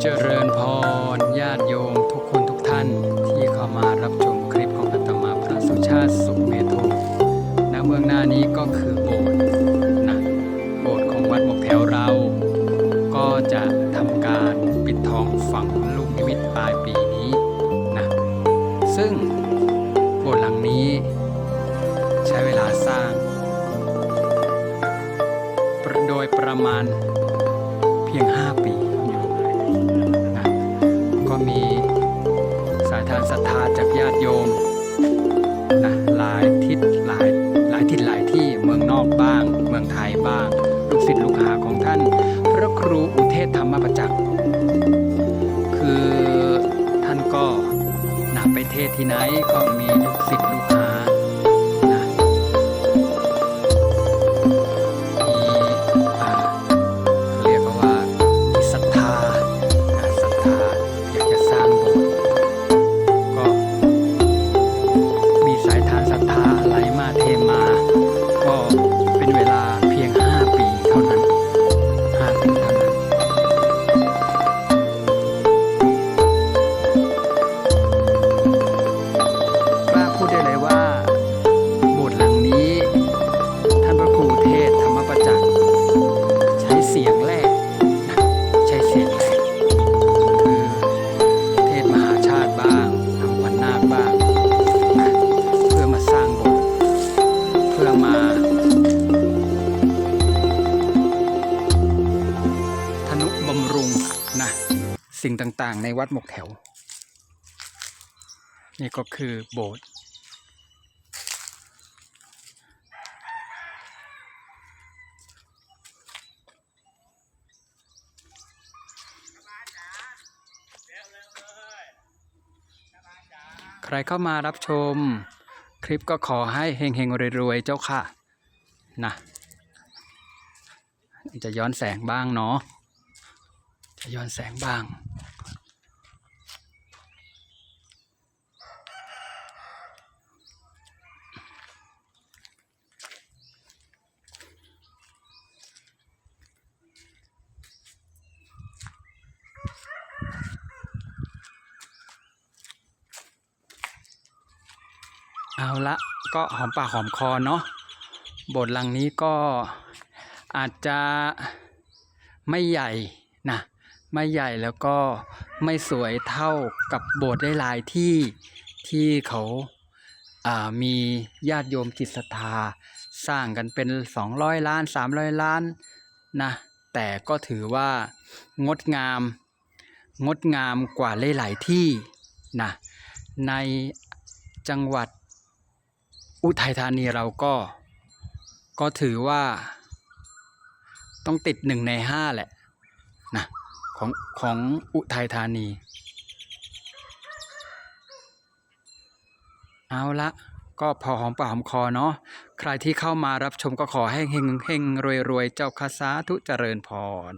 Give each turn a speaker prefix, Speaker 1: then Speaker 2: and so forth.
Speaker 1: เจริญพรญาติโยมทุกคนทุกท่านที่เข้ามารับชมคลิปของอาตมาพระสุชาติสุเมโทณเมืองหน้านี้ก็คือโบสถ์นะโบสถ์ของวัดหมกแถวเรา ก็จะทำการปิดทองฝังลูกนิมิตปลายปีนี้นะซึ่งโบสถ์หลังนี้ ใช้เวลาสร้าง โดยประมาณเพียง 5 ปี มีสายทานศรัทธาจากญาติโยมนะหลายทิศหลายหลายทิศหลายที่เมืองนอกบ้าง เมืองไทยบ้าง ลูกศิษย์ลูกหาของท่าน พระครูอุเทศธรรมประจักษ์คือท่านก็นะไปเทศที่ไหนก็มีลูกศิษย์ลูกหา สิ่งต่างๆ ในวัดหมกแถว นี่ก็คือโบสถ์ใครเข้ามารับชม คลิปก็ขอให้เฮงๆรวยๆเจ้าค่ะนะจะย้อนแสงบ้างเนาะจะย้อนแสงบ้าง เอาละก็หอมปากหอมคอเนาะโบทหลังนี้ก็อาจจะไม่ใหญ่นะไม่ใหญ่แล้วก็ไม่สวยเท่ากับโบสถ์ได้ลายที่ที่เขาอ่ามีญาติโยมจิตศรัทธาสร้างกันเป็น 200 ล้าน 300 ล้านนะแต่ก็ถือว่างดงาม งดงามกว่าหลาย ๆ ที่นะในจังหวัดอุทัยธานีเราก็ ก็ถือว่า ต้องติดหนึ่งในห้าแหละนะของของอุทัยธานี เอาละก็พอหอมปากหอมคอเนาะใครที่เข้ามารับชมก็ขอให้เฮงเฮงรวยรวยเจ้าคาสาธุเจริญพร